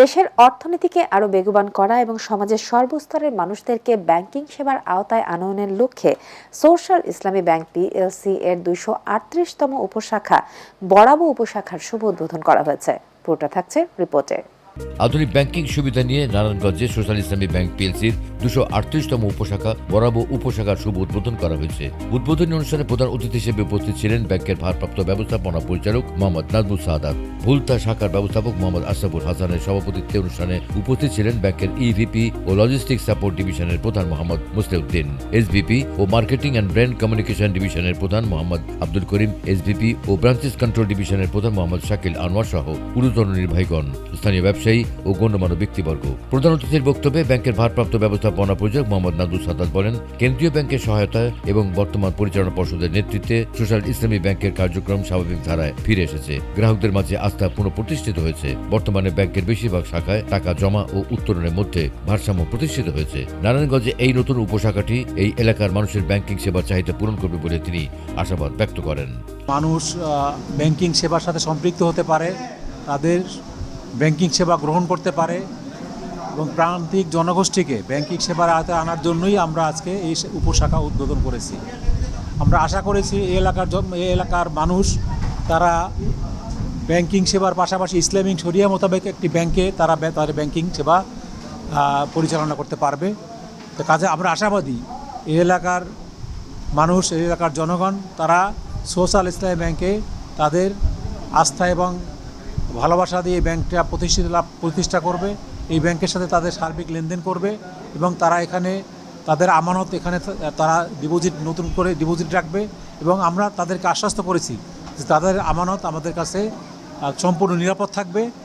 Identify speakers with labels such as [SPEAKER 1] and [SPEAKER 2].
[SPEAKER 1] দেশের অর্থনীতিকে আরও বেগবান করা এবং সমাজের সর্বস্তরের মানুষদেরকে ব্যাংকিং সেবার আওতায় আনয়নের লক্ষ্যে সোশ্যাল ইসলামী ব্যাংক পিএলসি এর দুইশো আটত্রিশতম উপশাখা বরাবো উপশাখার শুভ উদ্বোধন করা হয়েছে পুরোটা থাকছে রিপোর্টে
[SPEAKER 2] আধুনিক ব্যাংকিং সুবিধা নিয়ে নারায়ণগঞ্জে সোশ্যাল ইসলামী ব্যাংক পিএলসির দুশো আটত্রিশতম উপশাখা বরাবর উপশাখার শুভ উদ্বোধন করা হয়েছে উদ্বোধনী অনুষ্ঠানে প্রধান অতিথি হিসেবে উপস্থিত ছিলেন ব্যাংকের ভারপ্রাপ্ত ব্যবস্থাপনা পরিচালক মোহাম্মদ নাজমুল সাদাত ভুলতা শাখার ব্যবস্থাপক মোহাম্মদ আশরাফুল হাসানের সভাপতিত্বে অনুষ্ঠানে উপস্থিত ছিলেন ব্যাংকের ইভিপি ও লজিস্টিক সাপোর্ট ডিভিশনের প্রধান মোহাম্মদ মুসলিউদ্দিন এসভিপি ও মার্কেটিং অ্যান্ড ব্র্যান্ড কমিউনিকেশন ডিভিশনের প্রধান মোহাম্মদ আব্দুল করিম এসভিপি ও ব্রাঞ্চেস কন্ট্রোল ডিভিশনের প্রধান মোহাম্মদ শাকিল আনোয়ার সহ পুরুতন নির্বাহীগণ স্থানীয় ব্যবসা ব্যবসায়ী ও গণ্যমান্য ব্যক্তিবর্গ প্রধান অতিথির বক্তব্যে ব্যাংকের ভারপ্রাপ্ত ব্যবস্থাপনা পরিচালক মোহাম্মদ নাদু সাদাত বলেন কেন্দ্রীয় ব্যাংকের সহায়তা এবং বর্তমান পরিচালনা পর্ষদের নেতৃত্বে সোশ্যাল ইসলামী ব্যাংকের কার্যক্রম স্বাভাবিক ধারায় ফিরে এসেছে গ্রাহকদের মাঝে আস্থা পুনঃপ্রতিষ্ঠিত হয়েছে বর্তমানে ব্যাংকের বেশিরভাগ শাখায় টাকা জমা ও উত্তোলনের মধ্যে ভারসাম্য প্রতিষ্ঠিত হয়েছে নারায়ণগঞ্জে এই নতুন উপশাখাটি এই এলাকার মানুষের ব্যাংকিং সেবার চাহিদা পূরণ করবে বলে তিনি আশাবাদ ব্যক্ত করেন
[SPEAKER 3] মানুষ ব্যাংকিং সেবার সাথে সম্পৃক্ত হতে পারে তাদের ব্যাংকিং সেবা গ্রহণ করতে পারে এবং প্রান্তিক জনগোষ্ঠীকে ব্যাংকিং সেবার আয়তায় আনার জন্যই আমরা আজকে এই উপশাখা উদ্বোধন করেছি আমরা আশা করেছি এই এলাকার এই এলাকার মানুষ তারা ব্যাংকিং সেবার পাশাপাশি ইসলামিক শরিয়া মোতাবেক একটি ব্যাংকে তারা তাদের ব্যাংকিং সেবা পরিচালনা করতে পারবে তো কাজে আমরা আশাবাদী এই এলাকার মানুষ এই এলাকার জনগণ তারা সোশ্যাল ইসলামী ব্যাংকে তাদের আস্থা এবং ভালোবাসা দিয়ে ব্যাংকটা প্রতিষ্ঠিত লাভ প্রতিষ্ঠা করবে এই ব্যাংকের সাথে তাদের সার্বিক লেনদেন করবে এবং তারা এখানে তাদের আমানত এখানে তারা ডিপোজিট নতুন করে ডিপোজিট রাখবে এবং আমরা তাদেরকে আশ্বস্ত করেছি যে তাদের আমানত আমাদের কাছে সম্পূর্ণ নিরাপদ থাকবে